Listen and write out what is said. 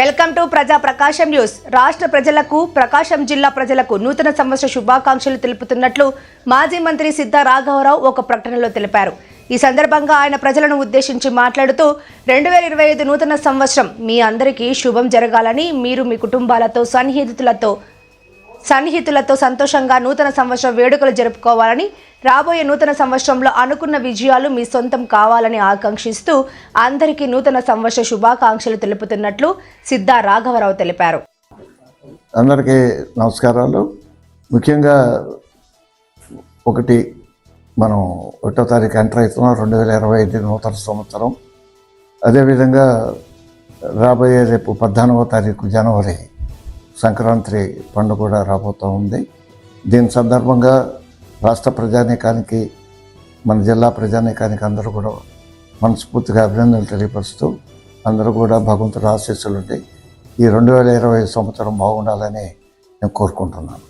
Welcome to ప్రజా ప్రకాశం news. రాష్ట్ర ప్రజలకు ప్రకాశం జిల్లా ప్రజలకు నూతన సంవత్సర శుభాకాంక్షలు తెలుపుతున్నట్లు మాజీ మంత్రి సిద్ధా రాఘవరావు ఒక ప్రకటనలో తెలిపారు. ఈ సందర్భంగా ఆయన ప్రజలను ఉద్దేశించి మాట్లాడుతూ రెండు వేల ఇరవై ఐదు నూతన సంవత్సరం మీ అందరికీ శుభం జరగాలని మీరు మీ కుటుంబాలతో సన్నిహితులతో సన్నిహితులతో సంతోషంగా నూతన సంవత్సరం వేడుకలు జరుపుకోవాలని రాబోయే నూతన సంవత్సరంలో అనుకున్న విజయాలు మీ సొంతం కావాలని ఆకాంక్షిస్తూ అందరికీ నూతన సంవత్సర శుభాకాంక్షలు తెలుపుతున్నట్లు సిద్ధా రాఘవరావు తెలిపారు. అందరికీ నమస్కారాలు. ముఖ్యంగా ఒకటి మనం ఒకటో తారీఖు ఎంటర్ అవుతున్నాం రెండు వేల ఇరవై ఐదు నూతన సంవత్సరం. అదేవిధంగా రాబోయే రేపు పద్నాలుగో తారీఖు జనవరి సంక్రాంతి పండుగ కూడా రాబోతూ ఉంది. దీని సందర్భంగా రాష్ట్ర ప్రజానీకానికి మన జిల్లా ప్రజానీకానికి అందరూ కూడా మనస్ఫూర్తిగా అభినందనలు తెలియపరుస్తూ అందరూ కూడా భగవంతుడు ఆశీస్సులుండి ఈ రెండు వేల ఇరవై సంవత్సరం బాగుండాలని నేను కోరుకుంటున్నాను.